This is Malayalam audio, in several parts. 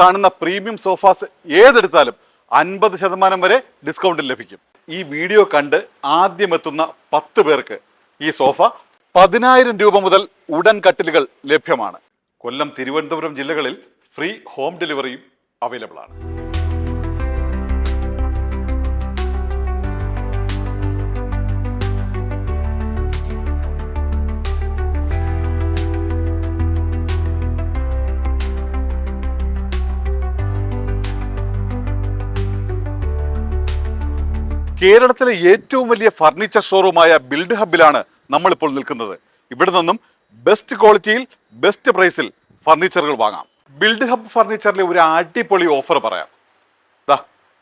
കാണുന്ന പ്രീമിയം സോഫാസ് ഏതെടുത്താലും അൻപത് ശതമാനം വരെ ഡിസ്കൗണ്ട് ലഭിക്കും. ഈ വീഡിയോ കണ്ട് ആദ്യം എത്തുന്ന പത്ത് പേർക്ക് ഈ സോഫ പതിനായിരം രൂപ മുതൽ ഉടൻ കട്ടിലുകൾ ലഭ്യമാണ്. കൊല്ലം തിരുവനന്തപുരം ജില്ലകളിൽ ഫ്രീ ഹോം ഡെലിവറിയും അവൈലബിൾ ആണ് കേരളത്തിലെ ഏറ്റവും വലിയ ഫർണിച്ചർ ഷോറൂമായ ബിൽഡ് ഹബിലാണ് നമ്മളിപ്പോൾ നിൽക്കുന്നത്. ഇവിടെ നിന്നും ബെസ്റ്റ് ക്വാളിറ്റിയിൽ ബെസ്റ്റ് പ്രൈസിൽ ഫർണിച്ചറുകൾ വാങ്ങാം. ബിൽഡ് ഹബ് ഫർണിച്ചറിലെ ഒരു അടിപൊളി ഓഫർ പറയാം. ദാ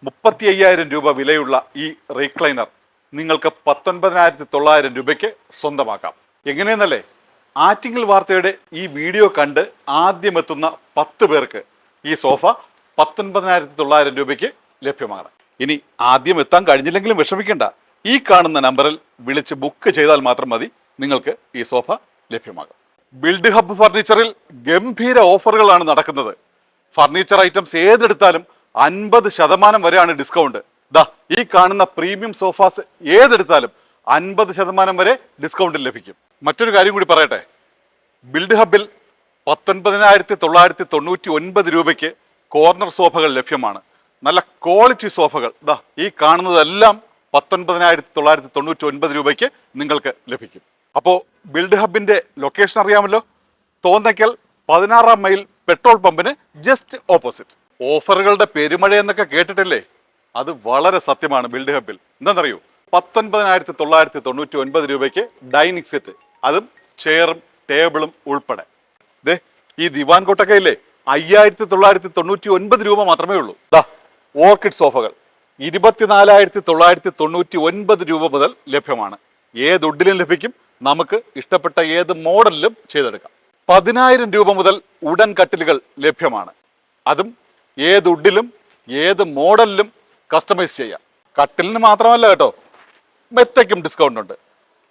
മുപ്പത്തി അയ്യായിരം രൂപ വിലയുള്ള ഈ റീക്ലൈനർ നിങ്ങൾക്ക് പത്തൊൻപതിനായിരത്തി തൊള്ളായിരം രൂപയ്ക്ക് സ്വന്തമാക്കാം. എങ്ങനെയെന്നല്ലേ? ആറ്റിങ്ങൽ വാർത്തയുടെ ഈ വീഡിയോ കണ്ട് ആദ്യം എത്തുന്ന പത്ത് പേർക്ക് ഈ സോഫ പത്തൊൻപതിനായിരത്തി തൊള്ളായിരം രൂപയ്ക്ക് ലഭ്യമാണ്. ഇനി ആദ്യം എത്താൻ കഴിഞ്ഞില്ലെങ്കിലും വിഷമിക്കേണ്ട. ഈ കാണുന്ന നമ്പറിൽ വിളിച്ച് ബുക്ക് ചെയ്താൽ മാത്രം മതി. നിങ്ങൾക്ക് ഈ സോഫ ലഭ്യമാകും. ബിൽഡ് ഹബ് ഫർണിച്ചറിൽ ഗംഭീര ഓഫറുകളാണ് നടക്കുന്നത്. ഫർണിച്ചർ ഐറ്റംസ് ഏതെടുത്താലും അൻപത് ശതമാനം വരെയാണ് ഡിസ്കൗണ്ട് ദാ ഈ കാണുന്ന പ്രീമിയം സോഫാസ് ഏതെടുത്താലും അൻപത് ശതമാനം വരെ ഡിസ്കൗണ്ട് ലഭിക്കും. മറ്റൊരു കാര്യം കൂടി പറയട്ടെ. ബിൽഡ് ഹബിൽ പത്തൊൻപതിനായിരത്തി തൊള്ളായിരത്തി തൊണ്ണൂറ്റി ഒൻപത് രൂപയ്ക്ക് കോർണർ സോഫകൾ ലഭ്യമാണ്. നല്ല ക്വാളിറ്റി സോഫകൾ. ഇതാ ഈ കാണുന്നതെല്ലാം പത്തൊൻപതിനായിരത്തി തൊള്ളായിരത്തി തൊണ്ണൂറ്റി ഒൻപത് രൂപയ്ക്ക് നിങ്ങൾക്ക് ലഭിക്കും. അപ്പോൾ ബിൽഡ് ഹബിന്റെ ലൊക്കേഷൻ അറിയാമല്ലോ? തോന്നയ്ക്കൽ പതിനാറാം മൈൽ പെട്രോൾ പമ്പിന് ജസ്റ്റ് ഓപ്പോസിറ്റ് ഓഫറുകളുടെ പെരുമഴ എന്നൊക്കെ കേട്ടിട്ടില്ലേ? അത് വളരെ സത്യമാണ് ബിൽഡ് ഹബിൽ എന്താണെന്നറിയോ പത്തൊൻപതിനായിരത്തി തൊള്ളായിരത്തി തൊണ്ണൂറ്റി ഒൻപത് രൂപയ്ക്ക് ഡൈനിങ് സെറ്റ് അതും ചെയറും ടേബിളും ഉൾപ്പെടെ. ദേ ഈ ദിവാൻ കൊട്ടക്കയില്ലേ അയ്യായിരത്തി തൊള്ളായിരത്തി തൊണ്ണൂറ്റി ഒൻപത് രൂപ മാത്രമേ ഉള്ളൂ. ഓർക്കിഡ് സോഫകൾ ഇരുപത്തിനാലായിരത്തി തൊള്ളായിരത്തി തൊണ്ണൂറ്റി ഒൻപത് രൂപ മുതൽ ലഭ്യമാണ്. ഏത് ഉഡിലും ലഭിക്കും. നമുക്ക് ഇഷ്ടപ്പെട്ട ഏത് മോഡലിലും ചെയ്തെടുക്കാം. പതിനായിരം രൂപ മുതൽ ഉടൻ കട്ടിലുകൾ ലഭ്യമാണ്. അതും ഏത് ഉഡിലും ഏത് മോഡലിലും കസ്റ്റമൈസ് ചെയ്യാം. കട്ടിലിന് മാത്രമല്ല കേട്ടോ മെത്തയ്ക്കും ഡിസ്കൗണ്ട് ഉണ്ട്.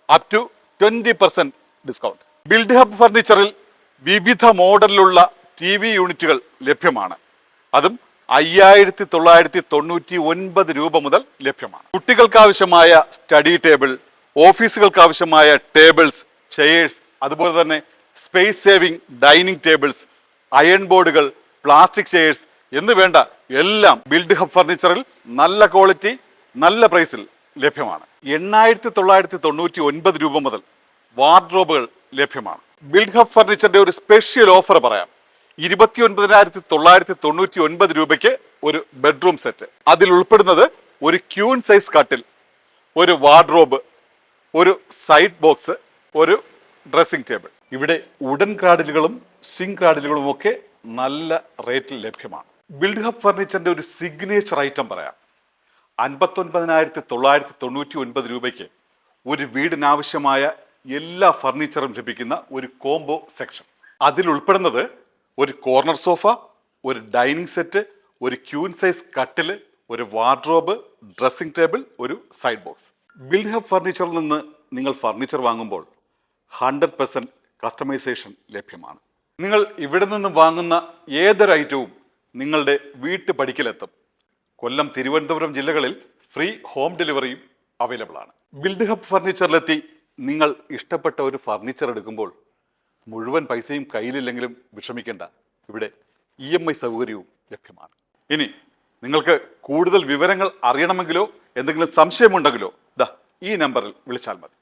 Up to twenty percent discount Build Hub ഫർണിച്ചറിൽ വിവിധ മോഡലിലുള്ള ടി വി യൂണിറ്റുകൾ ലഭ്യമാണ്. അതും അയ്യായിരത്തി തൊള്ളായിരത്തി തൊണ്ണൂറ്റി ഒൻപത് രൂപ മുതൽ ലഭ്യമാണ്. കുട്ടികൾക്ക് ആവശ്യമായ സ്റ്റഡി ടേബിൾ ഓഫീസുകൾക്ക് ആവശ്യമായ ടേബിൾസ് ചെയേഴ്സ് അതുപോലെ തന്നെ space saving dining tables iron ബോർഡുകൾ പ്ലാസ്റ്റിക് ചെയേഴ്സ് എന്ന് വേണ്ട എല്ലാം ബിൽഡ് ഹബ് ഫർണിച്ചറിൽ നല്ല ക്വാളിറ്റി നല്ല പ്രൈസിൽ ലഭ്യമാണ്. എണ്ണായിരത്തി തൊള്ളായിരത്തി തൊണ്ണൂറ്റി ഒൻപത് രൂപ മുതൽ വാർഡ്രോബുകൾ ലഭ്യമാണ്. ബിൽഡ് ഹബ് ഫർണിച്ചറിന്റെ ഒരു സ്പെഷ്യൽ ഓഫർ പറയാം. ഇരുപത്തി ഒൻപതിനായിരത്തി തൊള്ളായിരത്തി തൊണ്ണൂറ്റി ഒൻപത് രൂപയ്ക്ക് ഒരു ബെഡ്റൂം സെറ്റ്. അതിൽ ഉൾപ്പെടുന്നത് ഒരു ക്യൂൺ സൈസ് കട്ടിൽ ഒരു വാർഡ്രോബ് ഒരു സൈഡ് ബോക്സ് ഒരു ഡ്രസ്സിംഗ് ടേബിൾ. ഇവിടെ ഉടൻ ക്രാഡിലുകളും സിങ് ക്രാഡിലുകളും ഒക്കെ നല്ല റേറ്റിൽ ലഭ്യമാണ്. ബിൽഡ് ഹബ് ഫർണിച്ചറിന്റെ ഒരു സിഗ്നേച്ചർ ഐറ്റം പറയാം. അൻപത്തൊൻപതിനായിരത്തി തൊള്ളായിരത്തി തൊണ്ണൂറ്റി ഒൻപത് രൂപയ്ക്ക് ഒരു വീടിനാവശ്യമായ എല്ലാ ഫർണിച്ചറും ലഭിക്കുന്ന ഒരു കോംബോ സെക്ഷൻ അതിൽ ഉൾപ്പെടുന്നത് ഒരു കോർണർ സോഫ ഒരു ഡൈനിങ് സെറ്റ് ഒരു ക്യൂൻ സൈസ് കട്ടിൽ ഒരു വാർഡ്രോബ് ഡ്രസ്സിംഗ് ടേബിൾ ഒരു സൈഡ് ബോക്സ് ബിൽഡ് ഹബ് ഫർണിച്ചറിൽ നിന്ന് നിങ്ങൾ ഫർണിച്ചർ വാങ്ങുമ്പോൾ ഹൺഡ്രഡ് പെർസെന്റ് കസ്റ്റമൈസേഷൻ ലഭ്യമാണ്. നിങ്ങൾ ഇവിടെ നിന്ന് വാങ്ങുന്ന ഏതൊരു ഐറ്റവും നിങ്ങളുടെ വീട്ടു പടിക്കലെത്തും. കൊല്ലം തിരുവനന്തപുരം ജില്ലകളിൽ ഫ്രീ ഹോം ഡെലിവറിയും അവൈലബിൾ ആണ്. ബിൽഡ് ഹബ് ഫർണിച്ചറിലെത്തി നിങ്ങൾ ഇഷ്ടപ്പെട്ട ഒരു ഫർണിച്ചർ എടുക്കുമ്പോൾ മുഴുവൻ പൈസയും കയ്യിലില്ലെങ്കിലും വിഷമിക്കേണ്ട. ഇവിടെ ഇ എം ഐ സൗകര്യവും ലഭ്യമാണ്. ഇനി നിങ്ങൾക്ക് കൂടുതൽ വിവരങ്ങൾ അറിയണമെങ്കിലോ എന്തെങ്കിലും സംശയമുണ്ടെങ്കിലോ ദാ ഈ നമ്പറിൽ വിളിച്ചാൽ മതി.